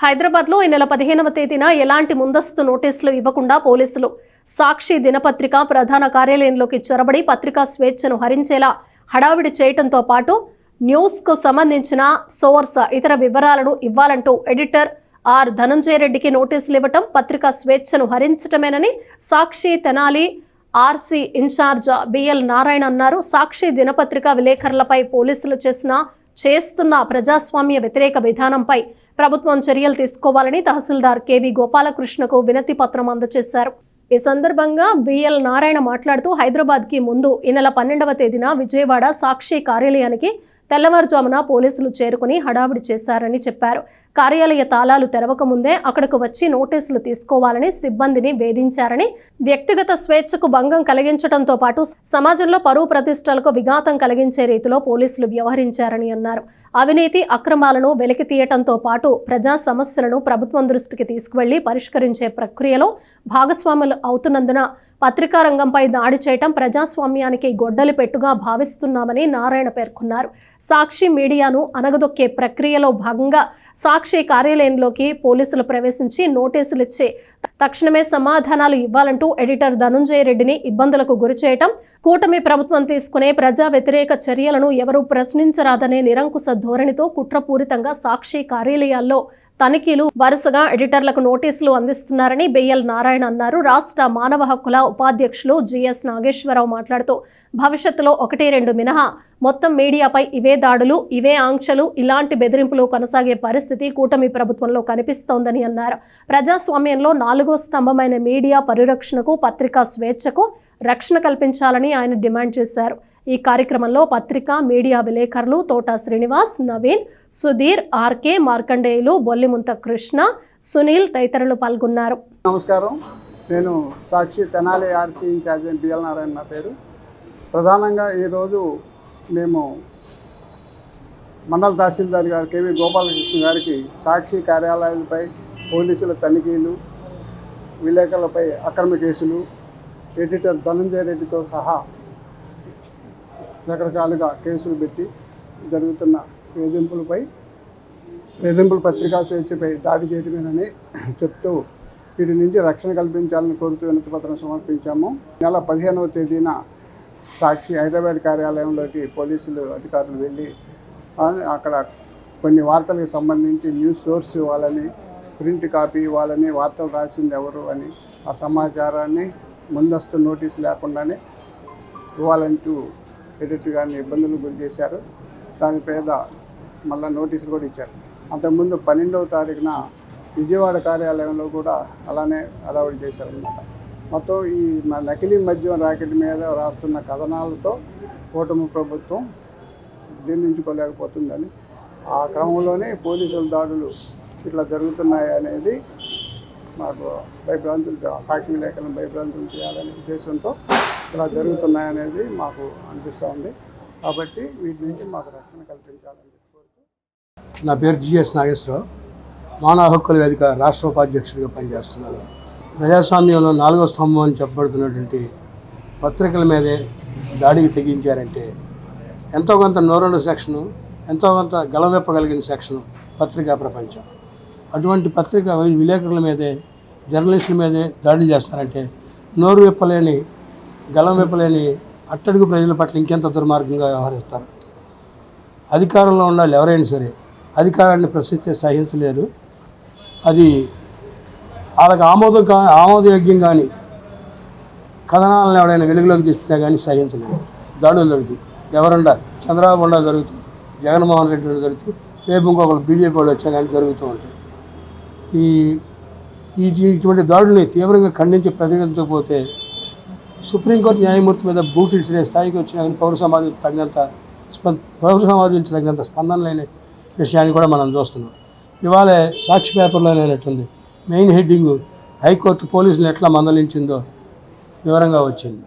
హైదరాబాద్లో ఈ నెల పదిహేనవ తేదీన ఎలాంటి ముందస్తు నోటీసులు ఇవ్వకుండా పోలీసులు సాక్షి దినపత్రిక ప్రధాన కార్యాలయంలోకి చొరబడి పత్రికా స్వేచ్ఛను హరించేలా హడావిడి చేయటంతో పాటు న్యూస్కు సంబంధించిన సోర్స్ ఇతర వివరాలను ఇవ్వాలంటూ ఎడిటర్ ఆర్ ధనంజయ రెడ్డికి నోటీసులు ఇవ్వటం పత్రికా స్వేచ్ఛను హరించటమేనని Sakshi Tenali RC incharge BL Narayana అన్నారు. సాక్షి దినపత్రిక విలేకరులపై పోలీసులు చేసిన చేస్తున్న ప్రజాస్వామ్య వ్యతిరేక విధానంపై ప్రభుత్వం చర్యలు తీసుకోవాలని తహసీల్దార్ కేవి గోపాలకృష్ణకు వినతి పత్రం అందజేశారు. ఈ సందర్భంగా బిఎల్ నారాయణ మాట్లాడుతూ హైదరాబాద్కి ముందు ఈ నెల పన్నెండవ తేదీన విజయవాడ సాక్షి కార్యాలయానికి తెల్లవారుజామున పోలీసులు చేరుకుని హడావిడి చేశారని చెప్పారు. కార్యాలయ తాళాలు తెరవక ముందే అక్కడకు వచ్చి నోటీసులు తీసుకోవాలని సిబ్బందిని వేధించారని వ్యక్తిగత స్వేచ్ఛకు భంగం కలిగించడంతో పాటు సమాజంలో పరువు ప్రతిష్టలకు విఘాతం కలిగించే రీతిలో పోలీసులు వ్యవహరించారని అన్నారు. అవినీతి అక్రమాలను వెలికి తీయటంతో పాటు ప్రజా సమస్యలను ప్రభుత్వం దృష్టికి తీసుకువెళ్ళి పరిష్కరించే ప్రక్రియలో భాగస్వాములు అవుతున్నందున పత్రికా రంగంపై దాడి చేయటం ప్రజాస్వామ్యానికి గొడ్డలి పెట్టుగా భావిస్తున్నామని నారాయణ పేర్కొన్నారు. సాక్షి మీడియాను అనగదొక్కే ప్రక్రియలో భాగంగా సాక్షి కార్యాలయంలోకి పోలీసులు ప్రవేశించి నోటీసులు ఇచ్చే తక్షణమే సమాధానాలు ఇవ్వాలంటూ ఎడిటర్ ధనుంజయ రెడ్డిని ఇబ్బందులకు గురిచేయటం కూటమి ప్రభుత్వం తీసుకునే ప్రజా వ్యతిరేక చర్యలను ఎవరూ ప్రశ్నించరాదనే నిరంకుశ ధోరణితో కుట్రపూరితంగా సాక్షి కార్యాలయాల్లో తనిఖీలు వరుసగా ఎడిటర్లకు నోటీసులు అందిస్తున్నారని బెయ్యల్ నారాయణ అన్నారు. రాష్ట్ర మానవ హక్కుల ఉపాధ్యక్షులు జిఎస్ నాగేశ్వరరావు మాట్లాడుతూ భవిష్యత్తులో ఒకటి రెండు మినహా మొత్తం మీడియాపై ఇవే దాడులు ఇవే ఆంక్షలు ఇలాంటి బెదిరింపులు కొనసాగే పరిస్థితి కూటమి ప్రభుత్వంలో కనిపిస్తోందని అన్నారు. ప్రజాస్వామ్యంలో నాలుగు స్తంభమైన మీడియా పరిరక్షణకు పత్రికా స్వేచ్ఛకు రక్షణ కల్పించాలని ఆయన డిమాండ్ చేశారు. ఈ కార్యక్రమంలో పత్రిక మీడియా విలేకరులు తోట శ్రీనివాస్ నవీన్ సుధీర్ ఆర్కే మార్కండేయులు బొల్లిముంత కృష్ణ సునీల్ తదితరులు పాల్గొన్నారు. నమస్కారం. నేను Sakshi Tenali RC incharge BL Narayana నా పేరు. ప్రధానంగా ఈరోజు మేము మండల తహసీల్దార్ గారు కేవీ గోపాలకృష్ణ గారికి సాక్షి కార్యాలయాలపై పోలీసుల తనిఖీలు విలేకరులపై అక్రమ కేసులు ఎడిటర్ ధనంజయ రెడ్డితో సహా రకరకాలుగా కేసులు పెట్టి జరుగుతున్న వేధింపులపై వేధింపుల పత్రికా స్వేచ్ఛపై దాడి చేయడమేనని చెప్తూ వీటి నుంచి రక్షణ కల్పించాలని కోరుతూ వినతి పత్రం సమర్పించాము నెల పదిహేనవ తేదీన సాక్షి హైదరాబాద్ కార్యాలయంలోకి పోలీసులు అధికారులు వెళ్ళి అక్కడ కొన్ని వార్తలకు సంబంధించి న్యూస్ సోర్స్ ఇవ్వాలని ప్రింట్ కాపీ ఇవ్వాలని వార్తలు రాసింది ఎవరు అని ఆ సమాచారాన్ని ముందస్తు నోటీసు లేకుండానే ఇవ్వాలంటూ ఎడిటర్ గారిని ఇబ్బందులు గురి చేశారు. దాని పేద మళ్ళీ నోటీసులు కూడా ఇచ్చారు. అంతకుముందు పన్నెండవ తారీఖున విజయవాడ కార్యాలయంలో కూడా అలానే అలవాటు చేశారనమాట మొత్తం ఈ మ- నకిలీ మద్యం ర్యాకెట్ మీద రాస్తున్న కథనాలతో కూటమి ప్రభుత్వం జీర్ణించుకోలేకపోతుందని ఆ క్రమంలోనే పోలీసుల దాడులు ఇట్లా జరుగుతున్నాయి అనేది మాకు భయభ్రాంతులు సాక్షి లేఖలను భయభ్రాంతులు చేయాలనే ఉద్దేశంతో ఇలా జరుగుతున్నాయనేది మాకు అనిపిస్తూ ఉంది. కాబట్టి వీటి నుంచి మాకు రక్షణ కల్పించాలని చెప్పి కోరుతూ నా పేరు జిఎస్ నాగేశ్వరరావు. మానవ హక్కుల వేదిక రాష్ట్ర ఉపాధ్యక్షుడిగా పనిచేస్తున్నాను. ప్రజాస్వామ్యంలో నాలుగో స్తంభం అని చెప్పబడుతున్నటువంటి పత్రికల మీదే దాడికి తెగించారంటే ఎంతో కొంత నోరెండు సెక్షను ఎంతో కొంత గలవెప్పగలిగిన సెక్షను పత్రికా ప్రపంచం. అటువంటి పత్రిక విలేకరుల మీదే జర్నలిస్టుల మీదే దాడులు చేస్తారంటే నోరు విప్పలేని గలం విప్పలేని అట్టడుగు ప్రజల పట్ల ఇంకెంత దుర్మార్గంగా వ్యవహరిస్తారు? అధికారంలో ఉండాలి ఎవరైనా సరే అధికారాన్ని ప్రశ్నిస్తే సహించలేరు. అది వాళ్ళకి ఆమోదం కా ఆమోదయోగ్యం కానీ కథనాలను ఎవడైనా వెలుగులోకి తెచ్చినా కానీ సహించలేదు దాడులు జరుగుతాయి ఎవరుండా? చంద్రబాబు ఉండా జరుగుతుంది. జగన్మోహన్ రెడ్డి జరుగుతుంది. రేపు ఇంకొకరు బీజేపీ వాళ్ళు వచ్చా కానీ జరుగుతూ ఉంటాయి. ఈ ఇటువంటి దాడుల్ని తీవ్రంగా ఖండించి ప్రతిఘటించకపోతే సుప్రీంకోర్టు న్యాయమూర్తి మీద బూట్ ఇచ్చే స్థాయికి వచ్చిన ఆయన పౌర సమాజం తగినంత పౌర సమాజం నుంచి తగినంత స్పందన లేని విషయాన్ని కూడా మనం చూస్తున్నాం. ఇవాళ సాక్షి పేపర్లో అయినట్టుంది మెయిన్ హెడ్డింగ్ హైకోర్టు పోలీసులు ఎట్లా మందలించిందో వివరంగా వచ్చింది.